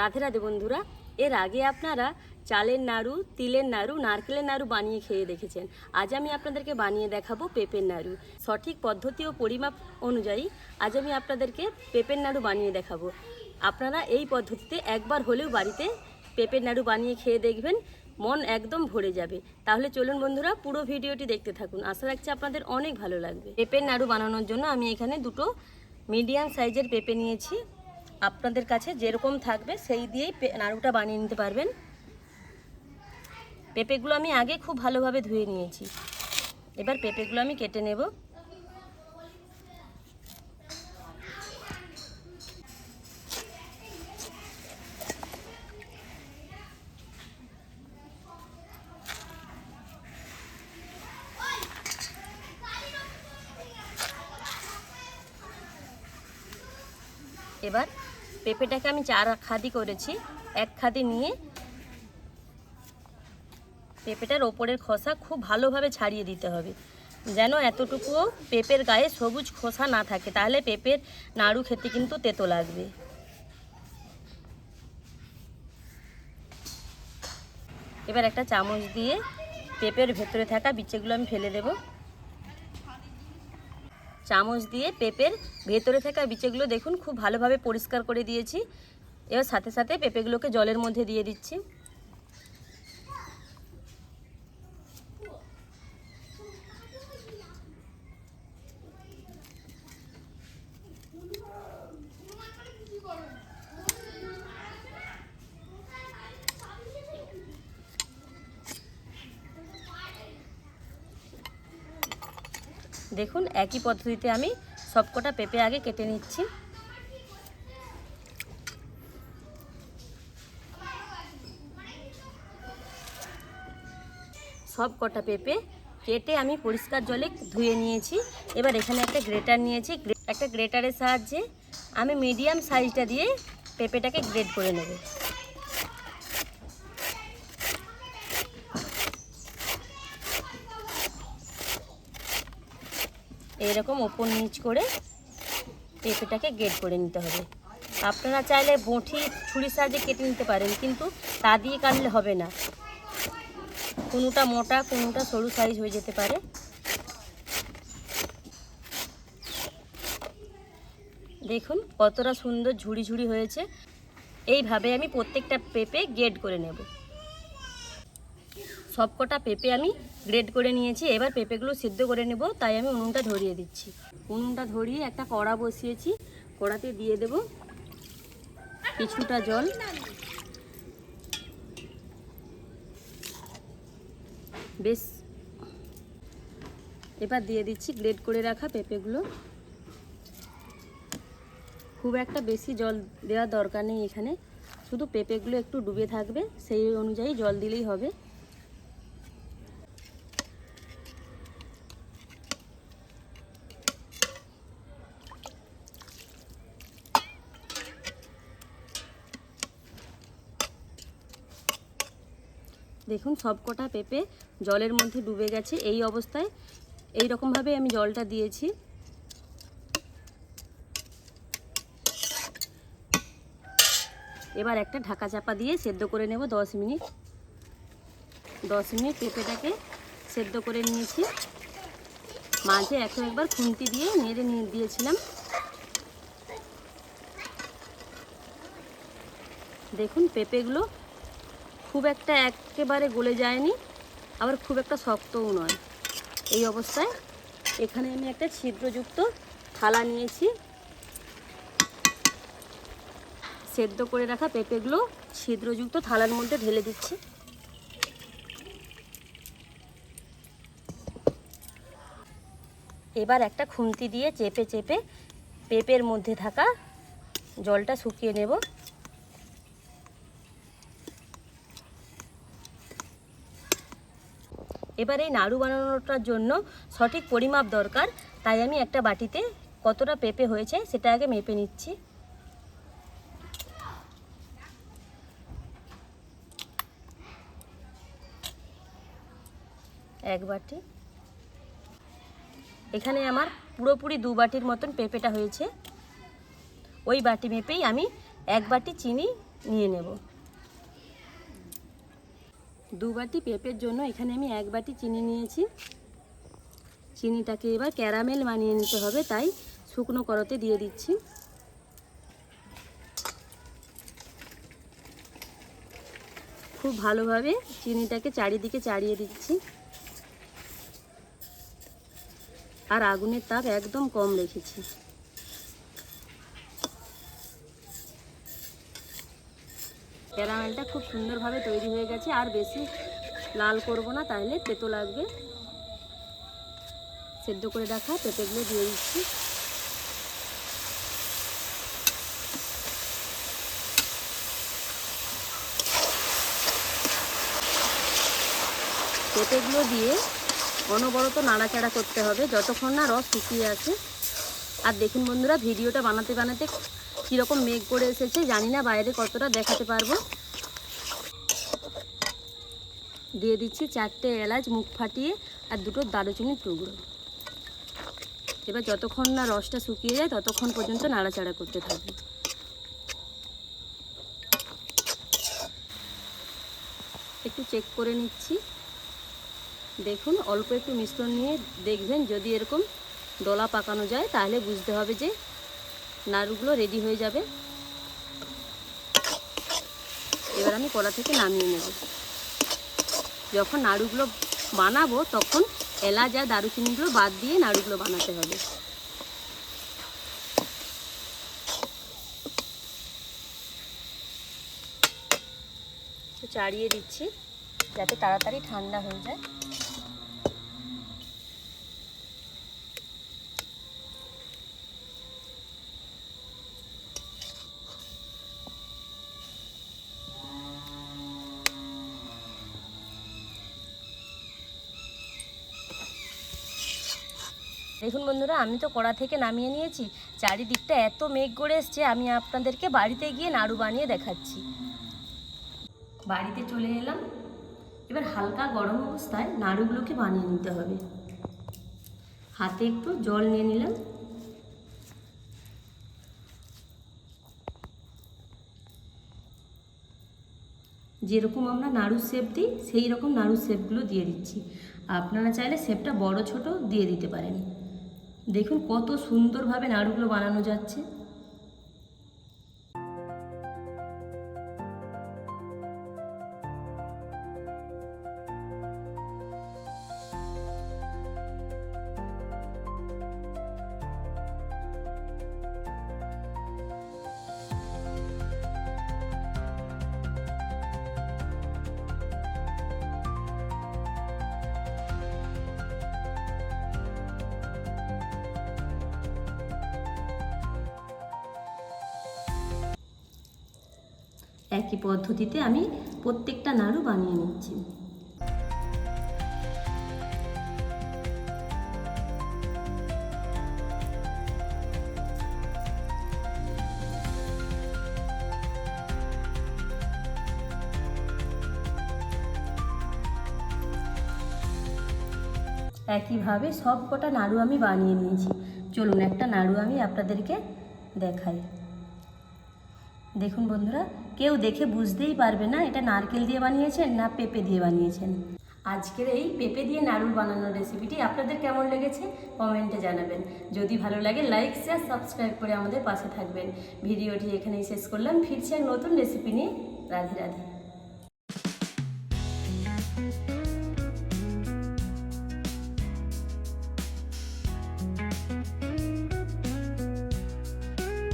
রাধে রাধে বন্ধুরা, এর আগে আপনারা চালের নাড়ু, তিলের নাড়ু, নারকেলের নাড়ু বানিয়ে খেয়ে দেখেছেন। আজ আমি আপনাদেরকে বানিয়ে দেখাবো পেঁপের নাড়ু। সঠিক পদ্ধতি ও পরিমাপ অনুযায়ী আজ আমি আপনাদেরকে পেঁপের নাড়ু বানিয়ে দেখাবো। আপনারা এই পদ্ধতিতে একবার হলেও বাড়িতে পেঁপের নাড়ু বানিয়ে খেয়ে দেখবেন, মন একদম ভরে যাবে। তাহলে চলুন বন্ধুরা, পুরো ভিডিওটি দেখতে থাকুন। আশা রাখছি আপনাদের অনেক ভালো লাগবে। পেঁপের নাড়ু বানানোর জন্য আমি এখানে দুটো মিডিয়াম সাইজের পেঁপে নিয়েছি। আপনাদের কাছে যেরকম থাকবে সেই দিয়েই নাড়ুটা বানিয়ে নিতে পারবেন। পেঁপেগুলো আমি আগে খুব ভালোভাবে ধুয়ে নিয়েছি। এবার পেঁপেগুলো আমি কেটে নেব। এবার পেঁপেটাকে আমি চার খাদি করেছি। এক খাদি নিয়ে পেঁপেটার ওপরের খোসা খুব ভালোভাবে ছাড়িয়ে দিতে হবে। যেন এতটুকুও পেঁপের গায়ে সবুজ খোসা না থাকে, তাহলে পেঁপের নাড়ু খেতে কিন্তু তেতো লাগবে। এবার একটা চামচ দিয়ে পেঁপের ভেতরে থাকা বিচেগুলো আমি ফেলে দেব। চামচ দিয়ে পেঁপের ভেতরে থাকা বিচেগুলো দেখুন, খুব ভালোভাবে পরিষ্কার করে দিয়েছি। এবার সাথে সাথে পেঁপেগুলোকে জলের মধ্যে দিয়ে দিচ্ছি। দেখুন, একই পদ্ধতিতে আমি সবকটা পেঁপে আগে কেটে নিচ্ছি। সব কটা পেঁপে কেটে আমি পরিষ্কার জলে ধুয়ে নিয়েছি। এবার এখানে একটা গ্রেটার নিয়েছি। একটা গ্রেটারের সাহায্যে আমি মিডিয়াম সাইজটা দিয়ে পেঁপেটাকে গ্রেট করে নেব। এইরকম ওপর নিচ করে পেঁপেটাকে গেট করে নিতে হবে। আপনারা চাইলে বঁটি ছুরির সাহায্যে কেটে নিতে পারেন, কিন্তু তা দিয়ে কাটলে হবে না। কোনোটা মোটা, কোনোটা সরু সাইজ হয়ে যেতে পারে। দেখুন কতটা সুন্দর ঝুড়ি ঝুড়ি হয়েছে। এইভাবে আমি প্রত্যেকটা পেঁপে গেট করে নেব। সবকটা পেঁপে আমি গ্রেড করে নিয়েছি। এবার পেঁপেগুলো সিদ্ধ করে নেব, তাই আমি উনুনটা ধরিয়ে দিচ্ছি। উনুনটা ধরিয়ে একটা কড়া বসিয়েছি, কড়াতে দিয়ে দেব কিছুটা জল। বেশ। এবার দিয়ে দিচ্ছি গ্রেড করে রাখা পেঁপেগুলো। খুব একটা বেশি জল দেওয়ার দরকার নেই এখানে। শুধু পেঁপেগুলো একটু ডুবে থাকবে, সেই অনুযায়ী জল দিলেই হবে। দেখুন সবকটা পেঁপে জলের মধ্যে ডুবে গেছে এই অবস্থায়। এই রকমভাবে আমি জলটা দিয়েছি। এবার একটা ঢাকা চাপা দিয়ে সেদ্ধ করে নেব দশ মিনিট। দশ মিনিট পেঁপেটাকে সেদ্ধ করে নিয়েছি। মাঝে এখন একবার খুন্তি দিয়ে নেড়ে নিয়ে দিয়েছিলাম। দেখুন, পেঁপেগুলো খুব একটা একেবারে গলে যায়নি, আবার খুব একটা শক্তও নয়। এই অবস্থায় এখানে আমি একটা ছিদ্রযুক্ত থালা নিয়েছি। সেদ্ধ করে রাখা পেঁপেগুলো ছিদ্রযুক্ত থালার মধ্যে ঢেলে দিচ্ছি। এবার একটা খুন্তি দিয়ে চেপে চেপে পেঁপের মধ্যে থাকা জলটা শুকিয়ে নেব। এবার এই নাড়ু বানানোটার জন্য সঠিক পরিমাপ দরকার, তাই আমি একটা বাটিতে কতটা পেঁপে হয়েছে সেটা আগে মেপে নিচ্ছি। এক বাটি। এখানে আমার পুরোপুরি দু বাটির মতন পেঁপেটা হয়েছে। ওই বাটি মেপেই আমি এক বাটি চিনি নিয়ে নেব। দু বাটি পেঁপের জন্য এখানে আমি এক বাটি চিনি নিয়েছি। চিনিটাকে এবার ক্যারামেল বানিয়ে নিতে হবে, তাই শুকনো করতে দিয়ে দিচ্ছি। খুব ভালোভাবে চিনিটাকে চারিদিকে চাড়িয়ে দিচ্ছি। আর আগুনের তাপ একদম কম রেখেছি। ক্যারামেলটা খুব সুন্দরভাবে তৈরি হয়ে গেছে। আর বেশি লাল করব না তাহলে তেতো লাগবে। সেদ্ধ করে রাখা পেঁপেগুলো দিয়ে দিচ্ছি। পেঁপেগুলো দিয়ে অনবরত নাড়াচাড়া করতে হবে, যতক্ষণ না রস শুকিয়ে আছে আর দেখুন বন্ধুরা, ভিডিওটা বানাতে বানাতে কীরকম মেঘ করে এসেছে জানি না, বাইরে কতটা দেখাতে পারব। দিয়ে দিচ্ছি চারটে এলাচ, মুখ ফাটিয়ে আর দুটো দারুচিনির টুকরো। এবার যতক্ষণ না রসটা শুকিয়ে যায়, ততক্ষণ পর্যন্ত নাড়াচাড়া করতে থাকবে। একটু চেক করে নিচ্ছি। দেখুন, অল্প একটু মিশ্রণ নিয়ে দেখবেন যদি এরকম দলা পাকানো যায়, তাহলে বুঝতে হবে যে নাড়ুগুলো রেডি হয়ে যাবে। এবার আমি কড়া থেকে নামিয়ে নেব। যখন নাড়ুগুলো বানাবো, তখন এলাচ আর দারুচিনিগুলো বাদ দিয়ে নাড়ুগুলো বানাতে হবে। চাড়িয়ে দিচ্ছি, যাতে তাড়াতাড়ি ঠান্ডা হয়ে যায়। দেখুন বন্ধুরা, আমি তো কড়া থেকে নামিয়ে নিয়েছি। চারিদিকটা এত মেঘ করে এসছে, আমি আপনাদেরকে বাড়িতে গিয়ে নাড়ু বানিয়ে দেখাচ্ছি। বাড়িতে চলে এলাম। এবার হালকা গরম অবস্থায় নাড়ুগুলোকে বানিয়ে নিতে হবে। হাতে একটু জল নিয়ে নিলাম। যেরকম আমরা নাড়ুর শেপ দিই সেই রকম নাড়ুর শেপগুলো দিয়ে দিচ্ছি। আপনারা চাইলে শেপটা বড় ছোট দিয়ে দিতে পারেন। দেখুন কত সুন্দরভাবে নাড়ুগুলো বানানো যাচ্ছে। একই পদ্ধতিতে আমি প্রত্যেকটা নাড়ু বানিয়ে নিচ্ছি। একইভাবে সব কটা নাড়ু আমি বানিয়ে নিয়েছি। চলুন একটা নাড়ু আমি আপনাদেরকে দেখাই। দেখুন বন্ধুরা কেউ দেখে বুঝতেই পারবে না এটা নারকেল দিয়ে বানিয়েছেন না পেঁপে দিয়ে বানিয়েছেন। আজকের এই পেঁপে দিয়ে নাড়ু বানানোর রেসিপিটি আপনাদের কেমন লেগেছে কমেন্টে জানাবেন। যদি ভালো লাগে লাইক শেয়ার সাবস্ক্রাইব করে আমাদের পাশে থাকবেন। ভিডিওটি এখানেই শেষ করলাম। ফিরছি এক নতুন রেসিপি নিয়ে। রাধে রাধে।